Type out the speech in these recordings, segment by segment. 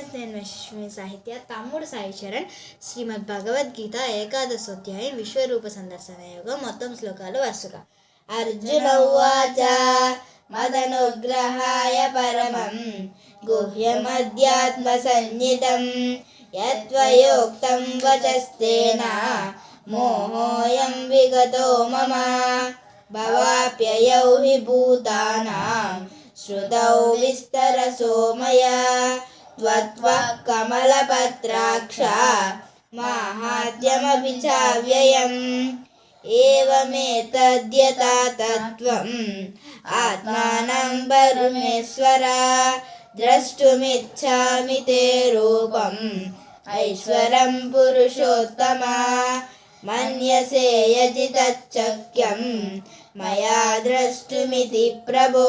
Friends నేను యశస్విని సాహిత్య తమ్ముడు సాయి చరణ్ శ్రీమద్ భగవద్గీత ఏకాదశోధ్యాయం విశ్వరూప సందర్శన యోగం మొత్తం శ్లోకాలు వరుసగా అర్జున ఉవాచ మదనుగ్రహాయ పరమం గుహ్యమధ్యాత్మ సన్నిధం యత్వయోక్తం వచస్తేన మోహోయం విగతో మమ భవాప్యయౌ హి భూతానాం श्रुतौ विस्तरसो मया त्वत्वः कमलपत्राक्षा माहात्म्यमपि चाव्ययम् एवमेतद्यथा तत्त्वम् आत्मानं परमेश्वर द्रष्टुमिच्छामि ते रूपम् ऐश्वरं पुरुषोत्तमा मन्यसे यदि तच्चक्यं मया द्रष्टुमिति प्रभो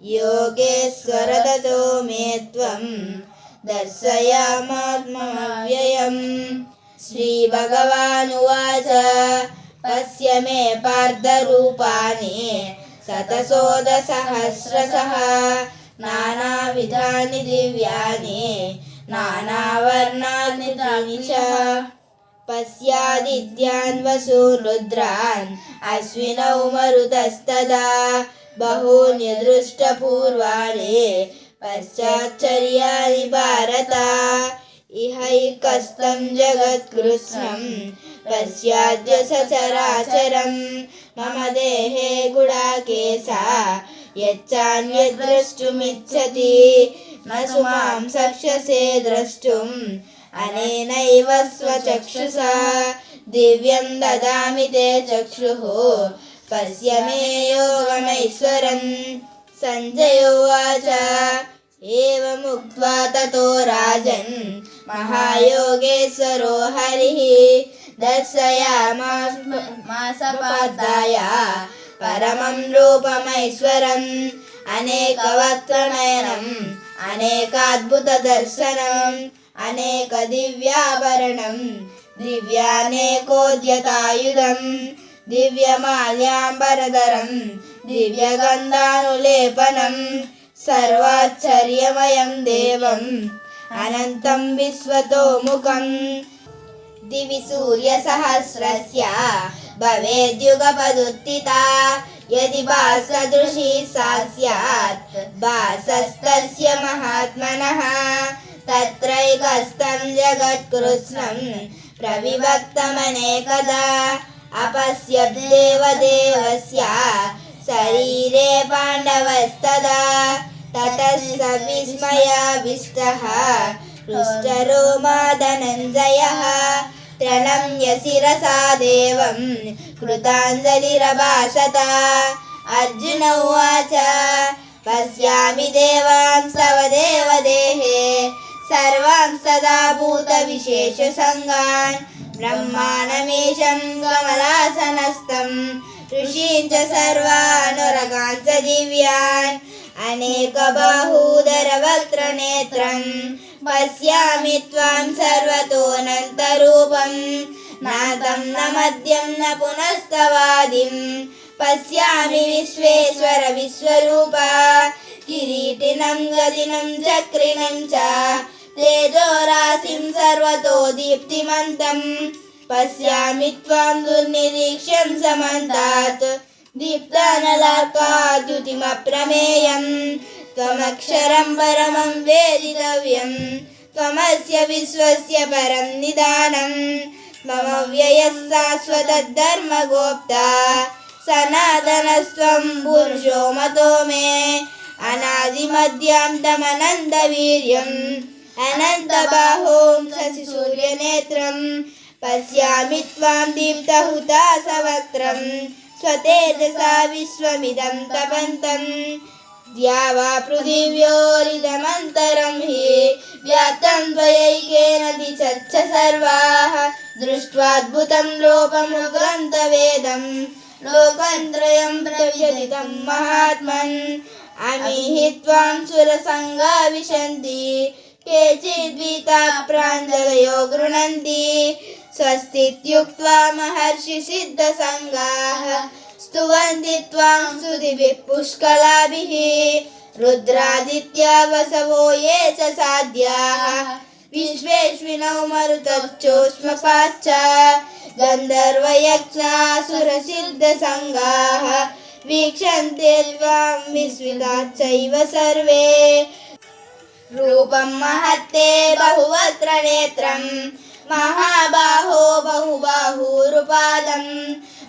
योगेश्वर ततो मे त्वं दर्शयामात्मव्ययम् श्रीभगवानुवाच पश्य मे पार्थरूपाणि शतशोधसहस्रशः नानाविधानि दिव्यानि नानावर्णानि तानि च पश्यादित्यान् वसूरुद्रान् अश्विनौ मरुतस्तदा बहूनि दृष्टपूर्वाणि पश्चाच्चर्याणि भारत इहैकस्तं जगत्कृत्स्नं पश्याद्य सचराचरं मम देहे गुडाकेशा यच्चान्यद्द्रष्टुमिच्छति न सुमां शक्ष्यसे द्रष्टुम् अनेनैव स्वचक्षुषा दिव्यं ददामि ते चक्षुः पश्य मे योगमैश्वरम् सञ्जय उवाच एवमुक्त्वा ततो राजन् महायोगेश्वरो हरिः दर्शयामासपादाय परमं रूपमैश्वरम् अनेकवक्त्रनयनम् अनेकाद्भुतदर्शनम् अनेकदिव्याभरणम् दिव्यानेकोद्यतायुधम् दिव्यमाल्याम्बरधरम् दिव्यगन्धानुलेपनम् सर्वाश्चर्यमयं देवम् अनन्तं विश्वतोमुखम् दिवि सूर्यसहस्रस्य भवेद्युगपदुत्थिता यदि भासदृशी सा स्यात् भासस्तस्य महात्मनः तत्रैकस्तं जगत्कृत्स्नं प्रविभक्तमनेकदा अपश्यद्देवदेवस्य शरीरे पाण्डवस्तदा ततः स विस्मयाविष्टः हृष्टरोमा धनञ्जयः प्रणम्य शिरसा देवं कृताञ्जलिरभाषत अर्जुन उवाच पश्यामि देवांस्तव देवदेहे सर्वां सदा भूतविशेषसङ्गान् ब्रह्माणमीशं कमलासनस्थं ऋषीन् च सर्वानुरगान् च दिव्यान् अनेकबाहूदरवक्त्रनेत्रं पश्यामि त्वां सर्वतोऽनन्तरूपं नातं न मध्यं न पुनस्तवादिं पश्यामि विश्वेश्वर विश्वरूपा किरीटिनं गदिनं चक्रिणं च तेजोराशिं सर्वतो दीप्तिमन्तं पश्यामि त्वां दुर्निरीक्ष्यं समन्तात् दीप्तानलाकाद्युतिमप्रमेयं त्वमक्षरं परमं वेदितव्यं त्वमस्य विश्वस्य परं निदानं त्वमव्ययः शाश्वतधर्मगोप्ता सनातनस्त्वं पुरुषो मतो मे अनादिमध्यान्तमनन्तवीर्यम् अनन्तबाहों शशिसूर्यनेत्रं पश्यामि त्वां दीप्तहुतासवक्त्रं स्वतेजसा विश्वमिदं तपन्तं द्या वा पृथिव्योरिदमन्तरं हि व्याप्तं त्वयैकेन दिशच्च सर्वाः दृष्ट्वाद्भुतं लोकमुग्रन्थवेदं लोकत्रयं प्रव्यथितं महात्मन् अमीहि त्वां सुरसङ्गा विशन्ति केचिद्वीता प्राञ्जलयो गृह्णन्ति स्वस्तित्युक्त्वा महर्षिसिद्धसङ्गाः स्तुवन्ति त्वां स्तुतिभिः पुष्कलाभिः रुद्रादित्या वसवो ये च साध्याः विश्वेष्विनौ मरुतच्चोष्मपाश्च गन्धर्वयक्षासुरसिद्धसङ्गाः वीक्षन्ते त्वां विस्मिताश्चैव सर्वे रूपं महत्ते बहुवत्र नेत्रं महाबाहो बहुबाहुरुपादं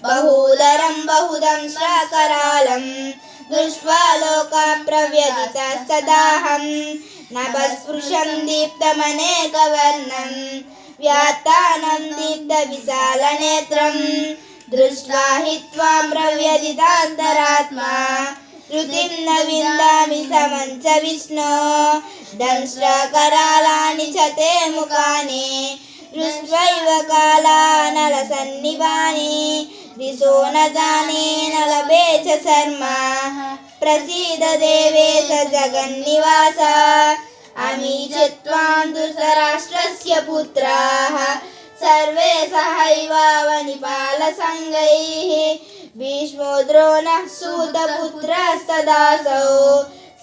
बहुदरं बहुदं श्राकरालं दृष्ट्वा लोका प्रव्यदितस्तदाहं नभस्पृशं दीप्तमनेकवर्णं व्यात्तानं दीप्तविशालनेत्रं दृष्ट्वा हि त्वां प्रव्यदितान्तरात्मा श्रुतिं न विन्दामि समं च विष्णो दंष्ट्रकरालानि च ते मुखानि दृष्ट्वैव कालानलसन्निभानि दिशो न जाने न लभे च शर्मा प्रसीद देवेश जगन्निवास अमी च त्वां धृतराष्ट्रस्य पुत्राः सर्वे सहैवावनिपालसङ्गैः भीष्मो द्रोणः सूतपुत्रस्तदासौ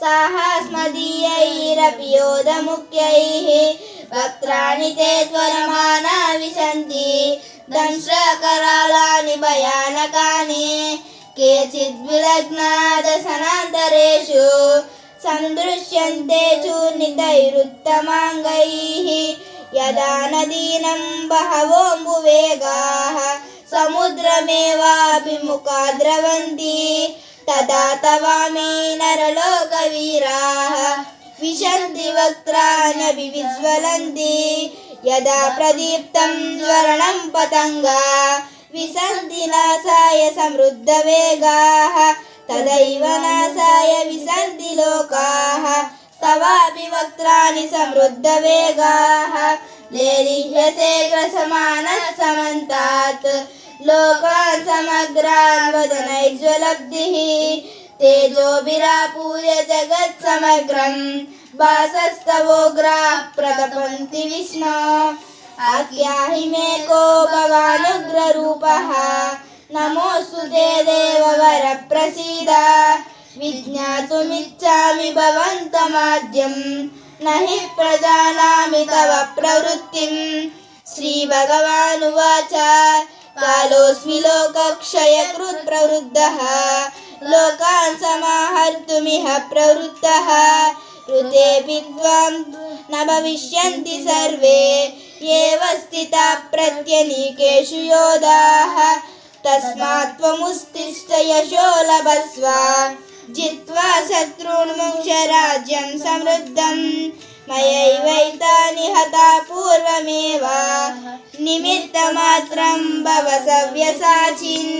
साहस्मदीयैरपि योधमुख्यैः वक्त्राणि ते त्वरमाना विशन्ति दंश्रकरालानि भयानकानि केचिद्विलग्नादशनान्तरेषु सन्दृश्यन्ते चूर्णितैरुत्तमाङ्गैः यदा नदीनं बहवोऽम्बुवेगाः समुद्रमेवाभिमुखा द्रवन्ति तदा तवामि नरलोकवीराः विशन्ति वक्त्राण्यपि विज्वलन्ति यदा प्रदीप्तं ज्वलनं पतङ्गा विशन्ति नासाय समृद्धवेगाः तदैव नासाय विशन्ति लोकाः तवापि वक्त्राणि समृद्धवेगाः लेलिह्यसे ग्रसमानः समन्तात् लोकान् समग्रान् वदनैज्वलब्धिः तेजोभिरापूय जगत्समग्रम् वासस्तवोग्राः प्रतपन्ति विष्णो आख्याहि मे को भवानुग्ररूपः नमोऽस्तु ते देववरप्रसीद विज्ञातुमिच्छामि भवन्तमाद्यं न हि प्रजानामि तव प्रवृत्तिम् श्रीभगवानुवाच कालोऽस्मि लोकक्षयकृत् प्रवृद्धः लोकान् समाहर्तुमिह प्रवृत्तः। ऋतेऽपि त्वां न भविष्यन्ति सर्वे। एव स्थिता प्रत्यनीकेषु योधाः। तस्मात् त्वमुत्तिष्ठ यशो लभस्व। जित्वा शत्रून्मुक्ष राज्यं समृद्धम्। मयैवैतानि हता पूर्वमेव निमित्तमात्रं भव सव्यसाचिन्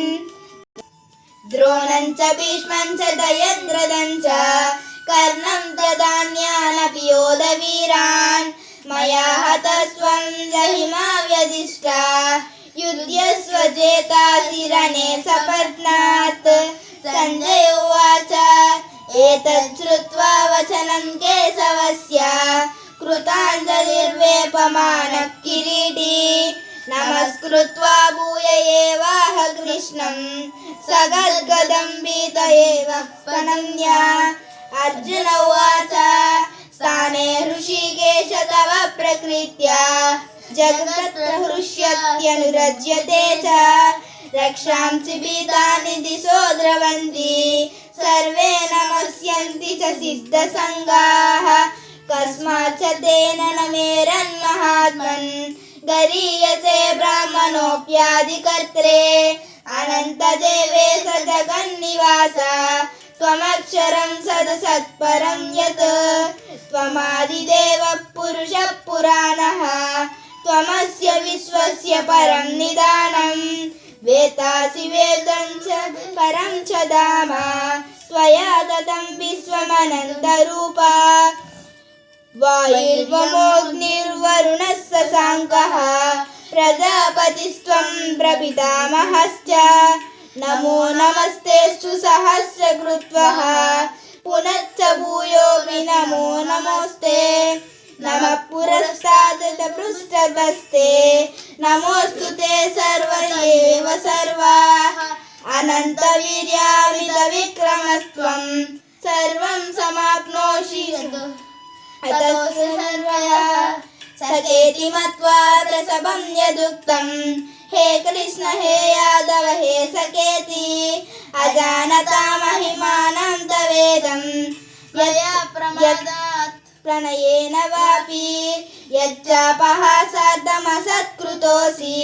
द्रोणं च भीष्मं च दयद्रथं च कर्णं ददान्यानपि योधवीरान् मया हतस्त्वं जहिमा व्यदिष्टा युध्यस्व जेतासि रणे सपत्नात् सञ्जय उवाच एतत् श्रुत्वा वचनं केशवस्य कृताञ्जलिर्वेपमानः किरीटी नमस्कृत्वा भूय एवाह कृष्णं सगद्गदं भीत एव प्रणम्य अर्जुन उवाच स्थाने ऋषिकेश तव प्रकृत्या जगत्र हृष्यत्यनुरज्यते च रक्षांसि भीतानि दिशो द्रवन्ति सर्वे नमस्यन्ति च सिद्धसङ्गाः कस्माच्च तेन न मेरन्महात्मन् गरीयसे ब्राह्मणोऽप्यादिकर्त्रे अनन्तदेवे स जगन्निवास त्वमक्षरं सदसत्परं यत् त्वमादिदेवः पुरुषः पुराणः त्वमस्य विश्वस्य परं निदानं वेतासि वेदं च परं च धाम त्वया ततं विश्वमनन्तरूपा वायुर्वमोऽग्निर्वरुणः शशाङ्कः प्रजापतिस्त्वं प्रपितामहश्च नमो नमस्तेऽस्तु सहस्रकृत्वः पुनश्च भूयोऽपि नमो नमोऽस्ते नमः पुरस्तात् पृष्ठतस्ते नमोऽस्तु ते सर्व एव सर्वाः। अनन्तवीर्यामितविक्रमस्त्वं सर्वं समाप्नोषि। अतस्तु सर्वया सखेति मत्वा प्रसभं यदुक्तं। हे कृष्ण, हे यादव, हे सखेति अजानता महिमानं तवेदं मया प्रमादात् प्रणयेन वापि यच्चापहासादमसत्कृतोऽसि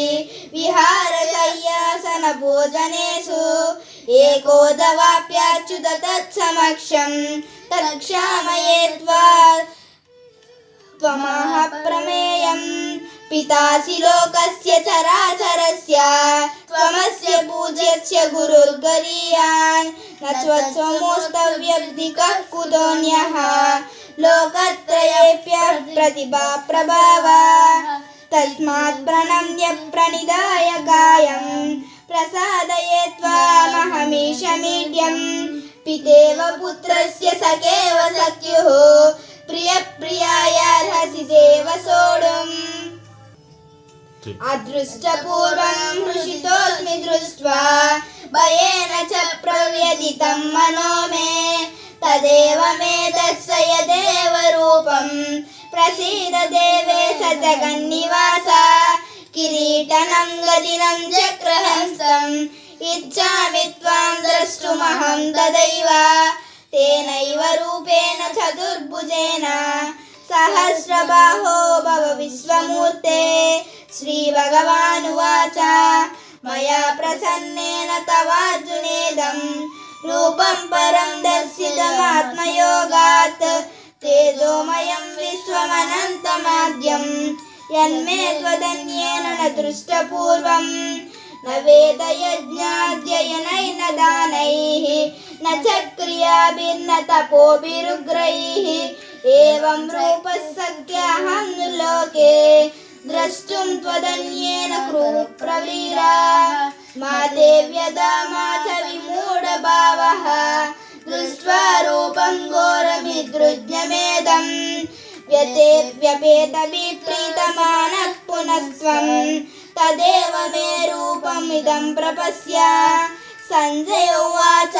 विहारशय्यासनभोजनेषु एकोदवाप्याच्युत तत्समक्षं तत्क्षामये त्वा त्वमः प्रमेयं पितासि लोकस्य चराचरस्य, त्वमस्य पूज्यस्य गुरुर्गरीयान्। न त्वत्समोस्तव्यब्धिकः कुतोऽन्यः। लोकत्रयेऽप्य प्रतिभा प्रभावा तस्मात् प्रणम्य प्रणिधाय कायं प्रसादये त्वामहमीशमीड्यं पितेव पुत्रस्य सखेव सख्युः प्रियप्रियायार्हसि देव सोढुम् अदृष्टपूर्वं हृषितोऽस्मि दृष्ट्वा भयेन च प्रव्यदितं मनो मे तदेव मे दर्शय देवरूपं ప్రసీద దేవేశ జగన్నివాస కిరీటనంగదినం చక్రహస్తం. ఇచ్చామి త్వాం ద్రష్టుమహం తదైవ. తేనైవ రూపేణ చతుర్భుజేన. సహస్రబాహో భవ విశ్వమూర్తే. శ్రీభగవానువాచ మయా ప్రసన్నేన తవార్జునేదం. రూపం పరం దర్శితమాత్మయోగాత్. तेजोमयं विश्वमनन्तमाद्यं यन्मे त्वदन्येन न दृष्टपूर्वं न वेदयज्ञाध्ययनैर्न दानैः न च क्रियाभिर्न तपोभिरुग्रैः एवं रूपः सत्याहं लोके द्रष्टुं त्वदन्येन कुरु प्रवीरा मा देव्यदा मा च विमूढभावः दृष्ट्वा रूपं घोरमिदृज्ञमेदम् व्यते व्यपेतविप्रीतमानः पुनस्त्वं तदेव मे रूपमिदं प्रपश्य। सञ्जय उवाच।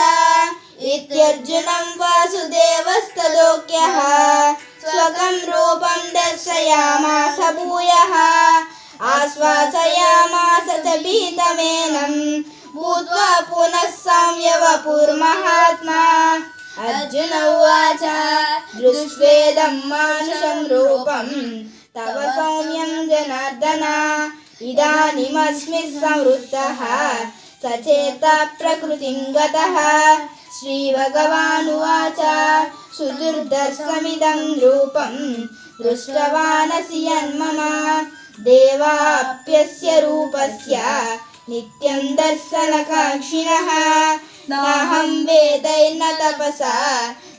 इत्यर्जुनं वासुदेवस्तदोक्यः स्वकं रूपं दर्शयामास भूयः। आश्वासयामास च भीतमेनं। भूत्वा पुनः संयवपुर्महात्मा। అర్జున ఉచ దృష్వేదం మానుషం రూపం. తవ సౌమ్యం జనార్దన ఇదానిమస్మి సంవృత్త సచేత ప్రకృతిం గత. శ్రీభగవానువాచ సుదుర్దర్శమిదం రూపం. దృష్టవానసి యన్మమ దేవాప్యస్య రూపస్య. నిత్యం దర్శనకాక్షిణः. नाहं वेदैर्न तपसा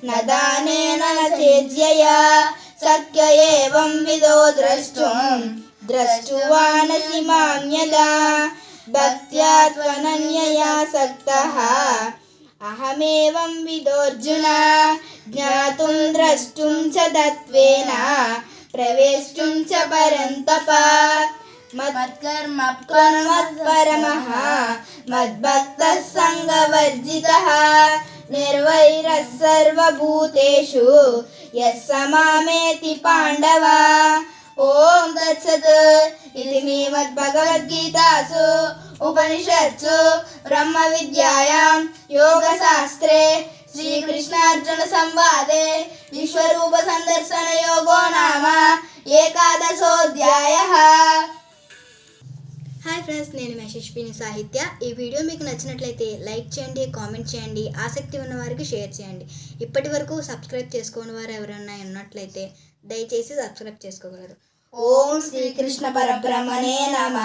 न दानेन न चेज्यया शक्य एवं विदो द्रष्टुं द्रष्टुवानसि मां यदा भक्त्या त्वनन्यया सक्तः अहमेवं विदोऽर्जुन ज्ञातुं द्रष्टुं च तत्त्वेन प्रवेष्टुं च परन्तप मत्कर्म कर्मत्परमः मद्भक्तः सङ्गवर्जितः निर्वैरः सर्वभूतेषु यः स मामेति पाण्डव ॐ तत्सत् इति श्रीमद्भगवद्गीतासु उपनिषत्सु ब्रह्मविद्यायां योगशास्त्रे श्रीकृष्णार्जुनसंवादे विश्वरूपसन्दर्शनयोगो नाम एकादशोऽध्यायः హాయ్ ఫ్రెండ్స్ నేను యశస్విని సాహిత్య. ఈ వీడియో మీకు నచ్చినట్లయితే లైక్ చేయండి కామెంట్ చేయండి ఆసక్తి ఉన్న వారికి షేర్ చేయండి. ఇప్పటి వరకు సబ్స్క్రైబ్ చేసుకోని వారు ఎవరైనా ఉన్నట్లయితే దయచేసి సబ్స్క్రైబ్ చేసుకోగలరు. ఓం శ్రీకృష్ణ పరబ్రహ్మణే నమ.